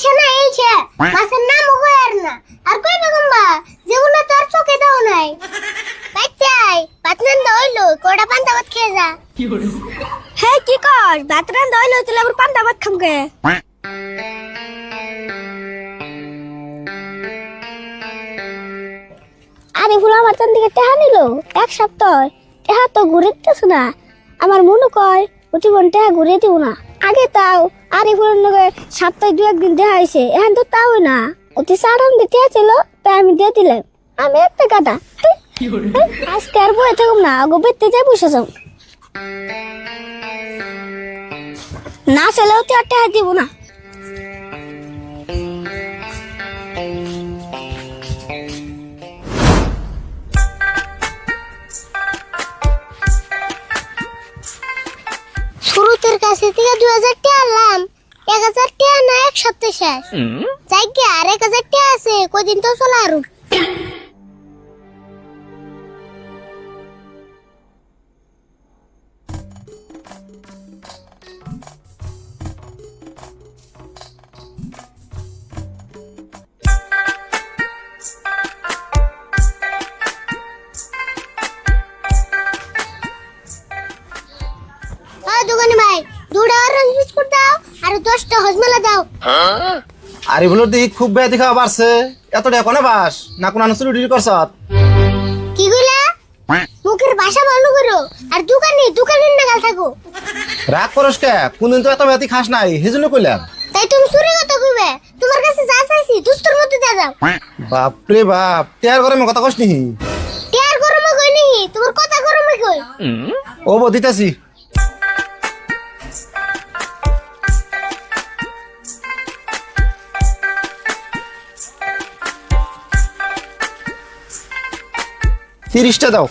আইছে না এইছে মাছের নাম না। আর কই বেগম্বা যেগুলো তোর চোখে দাও নাই। বাইতাই পাতনান দইলো কোড়া পান্তা ভাত খেয়ে যা। হে কি কর ভাত রান্ধা হইল তুই আবার পান্তা ভাত খামকে আরে ফুল আমার তান দিকে টেহা নিল এক সপ্তাহ। টেহা তো ঘুরিতেছ না। আমার মনে কয় জীবন টেহা ঘুরে দিব না। আগে তাও, আরে ফুলের লগে সপ্তাহে দু একদিন দেওয়া হয়েছে, এখন তো তাও না। অতি সারাম দিতে ছিল তাই আমি দিয়ে দিলাম। আমি একটা কাটা আজকে আর বয়ে থাকুম না, আগো বেতে যাই, বসে যাও। না ছেলেও তো একটা দিব না। শুরুতের কাছে থেকে দু হাজার টাকা আনলাম। এক হাজার টাকা না এক সপ্তাহ শেষ। যাই কি আর এক হাজার টাকা আছে কদিন তো চলে আরও। দশটা হজমালা দাও। আর এগুলোর দিক খুব বেয়া দেখা বাড়ছে। এত টাকা কোনে বাস? না কোন আনসুল ডিউটি করছত? কি কইলা? মুখের ভাষা বন্ধ করো আর দোকানে দোকানের নাগাল থাকো। রাগ করস কে? কোনদিন তো এত বেয়াতি খাস নাই সেজন্য কইলাম। তাই তুমি চুরি কথা কইবে? তোমার কাছে যা চাইছি দুস্তর মধ্যে দিয়ে দাও। বাপরে বাপ টেয়ার করে কথা কস নিহি। টিয়ার গরমে কই নি তোমার কথা গরমে কই? ও বো তিরিশটা দাও।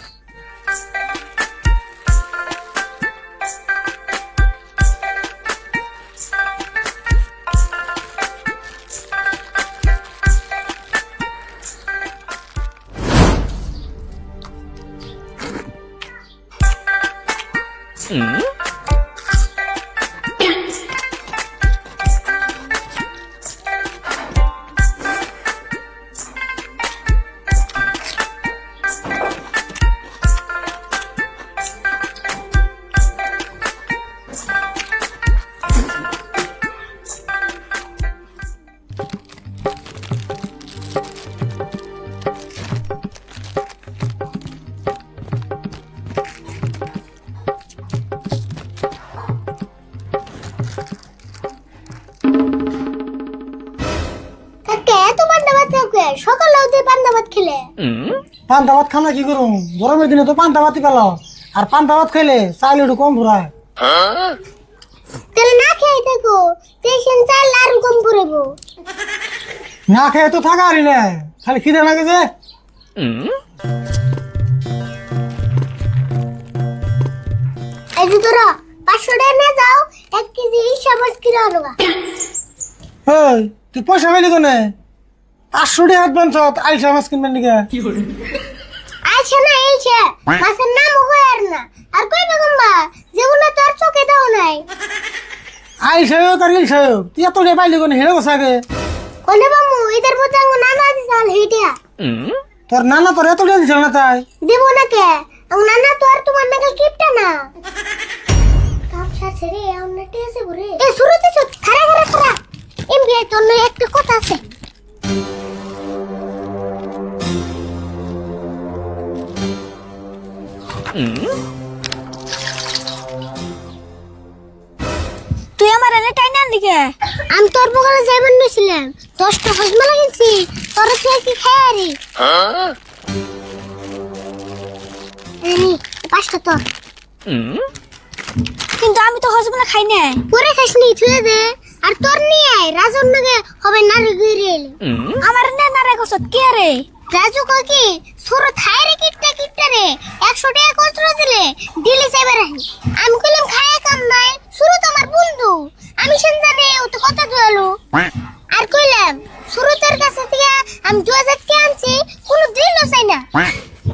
সকালে ওদের পান্তা ভাত খেলে। পান্তা ভাত খানা কি করুম? গরমের দিনে তো পান্তা ভাতই পেল আর পান্তা ভাত খাইলে চাইল একটু কম ফুরায়। তাহলে না খেয়ে থাকো পেশেন্ট চাল আর কম পড়ব না খেয়ে তো থাকা আরি না। খালি খিদে লাগে যে। এই যে তোরা পাঁচশো টাকা না দাও এক কেজি হিসাব কিলো আনবা এই তুই পয়সা পেলি কোনে? পাঁচশো টাকা অ্যাডভান্স আইসা মাছ কিনবেন নাকি? আইছে না এইছে মাছের নাম কয়ার না। আর কই বেগম্বা যেগুলো তোর চোখে দাও নাই। আইসা হোক আর ইলসা হোক তুই এত টাকা পাইলি কোনে? হেরে বসে আগে। কোনে বামু? এদের মধ্যে আঙ্গু নানা দিছাল হেটিয়া তোর নানা তোর এত টাকা দিছিল না তাই? দেবো না কে? আঙ্গু নানা তো আর তোমার নাগাল কিপটা না। কাপসা ছেড়ে আমরা টেসে ঘুরে এ শুরুতে খারা খারা খারা এমবি তোর একটা কথা আছে। তুই আমার এনে টাইনা আনলি কে? আমি তোর বগলে যাইবেন নিছিলাম দশটা হজমালা কিনছি তোর তুই কি খাই আরি পাঁচটা তোর কিন্তু আমি তো হজমলা খাই না পরে খাস নি থুয়ে দে। আর তোর নিয়ে রাজুর নাগে হবে নারী গুইরে এলি আমার না রে কসত কে রে? রাজু কয় কি সুর থাই রে কিটটা কিটটা রে। একশো টাকা খুচরো দিলে দিলে যাবে রাহি আমি কইলাম খায়া কাম নাই সুরু তো আমার বন্ধু। আমি সেন জানি ও তো কথা দয়ালু। আর কইলাম সুরতের কাছে থেকে আমি দু হাজার টাকা আনছি কোনো দিনও চাই না।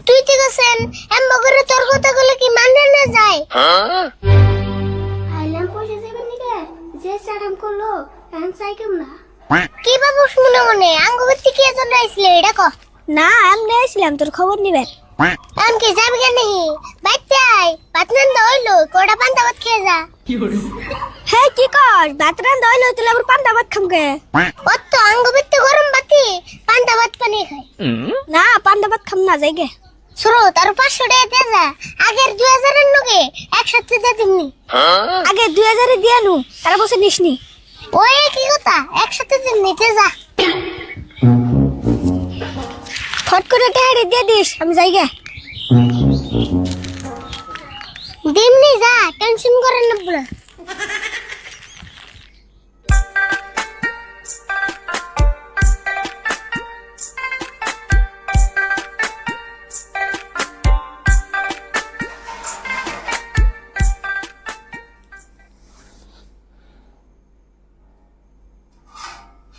তুই ঠিক আছেন? এম্বা করে তোর কথা গুলো কি মানে না যায়? আইলাম পয়সা দেবেন নিকে? যে করল এখন চাই কেমন? না কি বাবু শুনে মনে? আঙ্গবর্তী কে জন্য আইছিলে এটা ক না এমনি আসছিলাম তোর খবর নিবেন এমন কি যাবি কেন বাইতে আয় পাতনন্দ হইল কটা পান্তা ভাত খেয়ে যা। হ্যাঁ কি কর? ভাত রান্ধা হইল তুই আবার পান্তা ভাত খামকে অত আঙ্গবর্তী গরম বাতি পান্তা ভাত পানি খায় না পান্তা ভাত খাম না যাইগে স্রোত আর পাঁচশো টাকা দিয়ে যা। আগের দুই হাজারের নগে একসাথে দিয়ে দিমনি। আগে দুই হাজারে দিয়ে নু তার বসে নিসনি। ওই কি কথা? একসাথে দিমনি তে যা। ফট করে টাহারে দিয়ে দিস আমি যাইগে দিমনি যা টেনশন করেন না